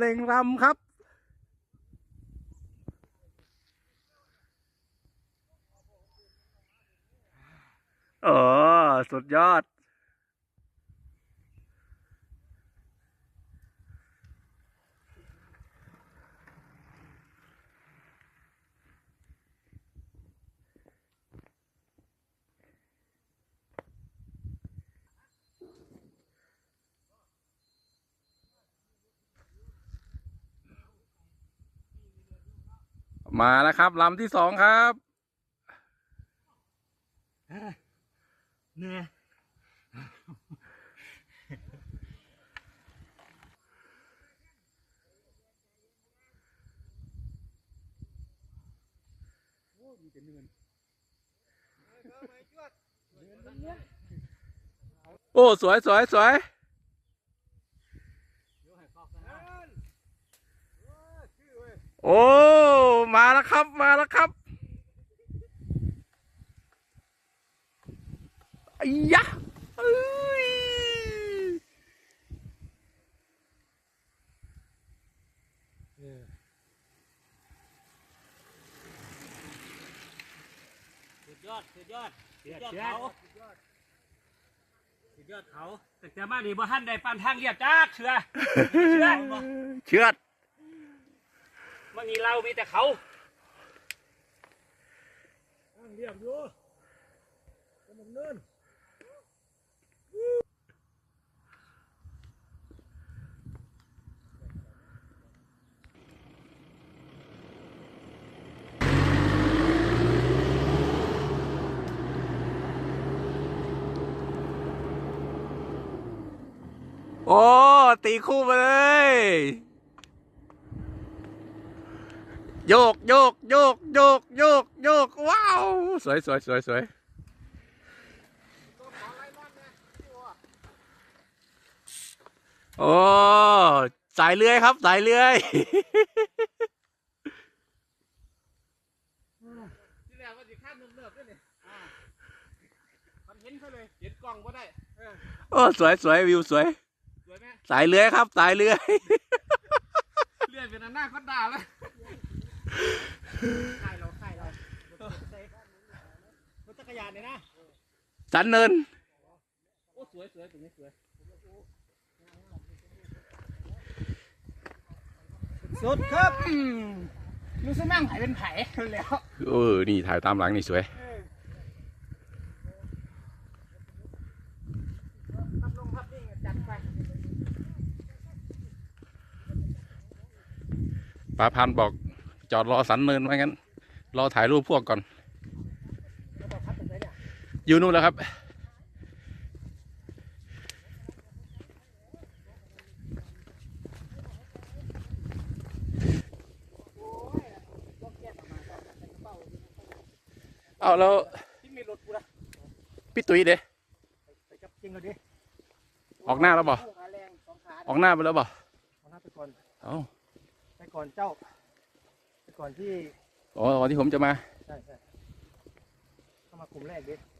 เล็งลำครับ โอ้สุดยอด มาแล้วครับลำที่สองครับเหนื่อยโอ้สวยสวยสวยโอ้ มาแล้วครับ มาแล้วครับไอ้ยะเอ้ยสุดยอด สุดยอด สุดยอดเขาสุดยอดเขาแต่จะมาดีบ่ท่านได้ปันทางเรียบจ้าเชื่อ เชื่อบ่เชือ ดมื่อนี้เรามีแต่เขาเรียบอยู่กำลังเนินโอ้ ตีคู่มาเลย โยกโยกโยกโยกโยกโยกว้าว สวยสวยสวยสวยโอ้สายเลื้อยครับ สายเลื้อยที่แรกว่าสิข้ามเนิบๆด้วยนี่มันเห็นเขาเลยเห็นกล้องก็ได้โอ้สวยสวยวิวสวย สวยไหมสายเลื้อยครับ สายเลื้อยเลื่อนเป็นหน้าก็ด่าแล้ว จักรยานเลยนะสันเนินโอ้สวยสวยตรงนี้สวยสุดครับรู้สึกนั่งไผ่เป็นไผ่แล้ว เออ นี่ถ่ายตามหลังนี่สวยพับลงพับนิ่งจัดไปป้าพันบอก จอดรอสันเนินไว้งั้น รอถ่ายรูปพวกก่อนแล้วบอกพับตรงไหนเนี่ยอยู่นู่นแล้วครับ เอาแล้วที่มีรถกูนะพี่ตุ้ยเด้ไปจับจริงเลยดิออกหน้าแล้วบ่ขาแรงสองขาออกหน้าไปแล้วบ่เอาหน้าไปก่อน เอ้าไปก่อนเจ้าไป ก่อนที่อ๋อวันที่ผมจะมา ใช่ใช่เข้ามากลุ่มแรกดิ